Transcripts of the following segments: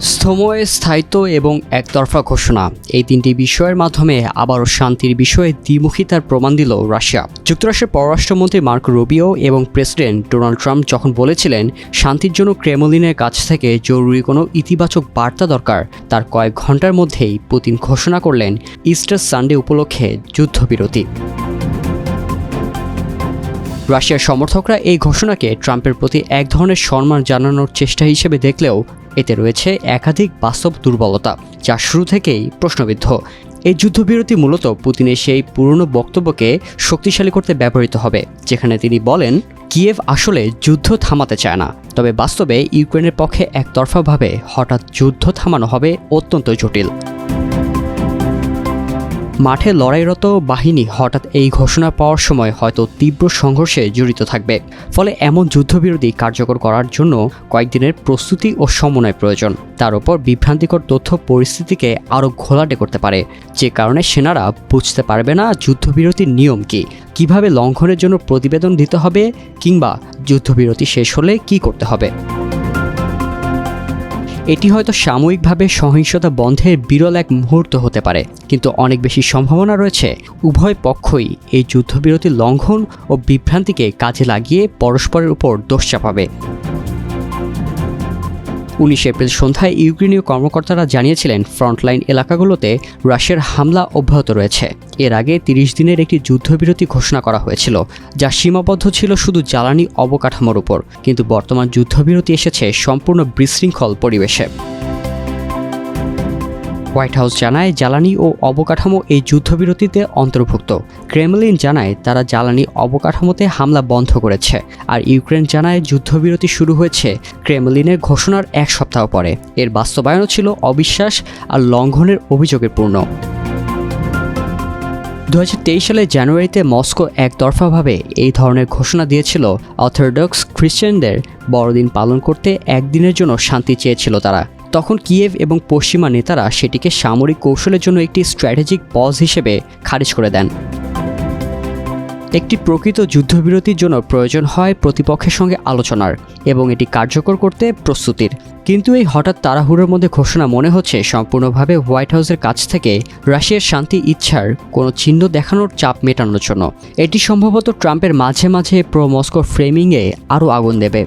স্থময়, স্থায়িত্ব এবং একতরফা ঘোষণা। এই তিনটি বিষয়ের মাধ্যমে আবারও শান্তির বিষয়ে দ্বিমুখিতার প্রমাণ দিল রাশিয়া। যুক্তরাষ্ট্রের পররাষ্ট্রমন্ত্রী মার্ক রুবিও এবং প্রেসিডেন্ট ডোনাল্ড ট্রাম্প যখন বলেছিলেন, শান্তির জন্য ক্রেমলিনের কাছ থেকে জরুরি কোনো ইতিবাচক বার্তা দরকার তার কয়েক ঘণ্টার মধ্যেই পুতিন ঘোষণা করলেন, ইস্টার সানডে উপলক্ষে যুদ্ধবিরতি রাশিয়ার সমর্থকরা এই ঘোষণাকে ট্রাম্পের প্রতি এক ধরনের সম্মান জানানোর চেষ্টা হিসেবে দেখলেও এতে রয়েছে একাধিক বাস্তব দুর্বলতা, যা শুরু থেকেই প্রশ্নবিদ্ধ। এই যুদ্ধবিরতি মূলত পুতিনের সেই পুরনো বক্তব্যকে শক্তিশালী করতে ব্যবহৃত হবে, যেখানে তিনি বলেন, কিয়েভ আসলে যুদ্ধ থামাতে চায় না, তবে বাস্তবে ইউক্রেনের পক্ষে একতরফাভাবে হঠাৎ যুদ্ধ থামানো হবে অত্যন্ত জটিল। মাঠে লড়াইরত বাহিনী হঠাৎ এই ঘোষণা পাওয়ার সময় হয়তো তীব্র সংঘর্ষে জড়িত থাকবে। ফলে এমন যুদ্ধবিরতি কার্যকর করার জন্য কয়েকদিনের প্রস্তুতি ও সমন্বয় প্রয়োজন। তার উপর বিভ্রান্তিকর তথ্য পরিস্থিতিকে আরও ঘোলাটে করতে পারে। যে কারণে সেনারা বুঝতে পারবে না যুদ্ধবিরতির নিয়ম কি। কীভাবে লঙ্ঘনের জন্য প্রতিবেদন দিতে হবে কিংবা যুদ্ধবিরতি শেষ হলে কি করতে হবে। এটি হয়তো সাময়িকভাবে সহিংসতা বন্ধের বিরল এক মুহূর্ত হতে পারে, কিন্তু অনেক বেশি সম্ভাবনা রয়েছে। উভয় পক্ষই এই যুদ্ধবিরতি লঙ্ঘন ও বিভ্রান্তিকে কাজে লাগিয়ে পরস্পরের উপর দোষ চাপাবে। উনিশ এপ্রিল সন্ধ্যায় ইউক্রেনীয় কর্মকর্তারা জানিয়েছিলেন, ফ্রন্টলাইন এলাকাগুলোতে রাশিয়ার হামলা অব্যাহত রয়েছে। এর আগে তিরিশ দিনের একটি যুদ্ধবিরতি ঘোষণা করা হয়েছিল, যা সীমাবদ্ধ ছিল শুধু জ্বালানি অবকাঠামোর উপর। কিন্তু বর্তমান যুদ্ধবিরতি এসেছে সম্পূর্ণ বিশৃঙ্খল পরিবেশে। হোয়াইট হাউস জানায়, জ্বালানি ও অবকাঠামো এই যুদ্ধবিরতিতে অন্তর্ভুক্ত। ক্রেমলিন জানায়, তারা জ্বালানি অবকাঠামোতে হামলা বন্ধ করেছে। আর ইউক্রেন জানায়, যুদ্ধবিরতি শুরু হয়েছে ক্রেমলিনের ঘোষণার এক সপ্তাহ পরে। এর বাস্তবায়নও ছিল অবিশ্বাস আর লঙ্ঘনের অভিযোগের পূর্ণ। দু সালে জানুয়ারিতে মস্কো একতরফাভাবে এই ধরনের ঘোষণা দিয়েছিল। অর্থোডক্স খ্রিশ্চানদের বড়দিন পালন করতে একদিনের জন্য শান্তি চেয়েছিল তারা। তখন কিয়েভ এবং পশ্চিমা নেতারা সেটিকে সামরিক কৌশলের জন্য একটি স্ট্র্যাটেজিক পজ হিসেবে খারিজ করে দেন। একটি প্রকৃত যুদ্ধবিরতির জন্য প্রয়োজন হয় প্রতিপক্ষের সঙ্গে আলোচনার এবং এটি কার্যকর করতে প্রস্তুতির। কিন্তু এই হঠাৎ তাড়াহুড়োর মধ্যে ঘোষণা মনে হচ্ছে সম্পূর্ণভাবে হোয়াইট হাউসের কাছ থেকে রাশিয়ার শান্তি ইচ্ছার কোনো চিহ্ন দেখানোর চাপ মেটানোর জন্য। এটি সম্ভবত ট্রাম্পের মাঝে মাঝে প্রো মস্কো ফ্রেমিংয়ে আরও আগুন দেবে।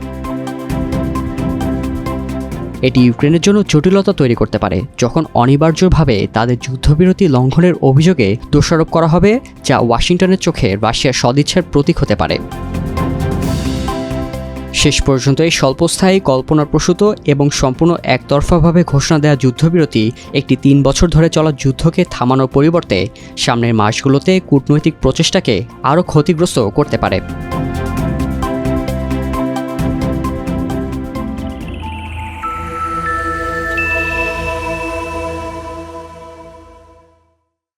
এটি ইউক্রেনের জন্য জটিলতা তৈরি করতে পারে, যখন অনিবার্যভাবে তাদের যুদ্ধবিরতি লঙ্ঘনের অভিযোগে দোষারোপ করা হবে, যা ওয়াশিংটনের চোখে রাশিয়ার সদিচ্ছার প্রতীক হতে পারে। শেষ পর্যন্ত এই স্বল্পস্থায়ী কল্পনাপ্রসূত এবং সম্পূর্ণ একতরফাভাবে ঘোষণা দেওয়া যুদ্ধবিরতি একটি তিন বছর ধরে চলা যুদ্ধকে থামানোর পরিবর্তে সামনের মাসগুলোতে কূটনৈতিক প্রচেষ্টাকে আরও ক্ষতিগ্রস্ত করতে পারে।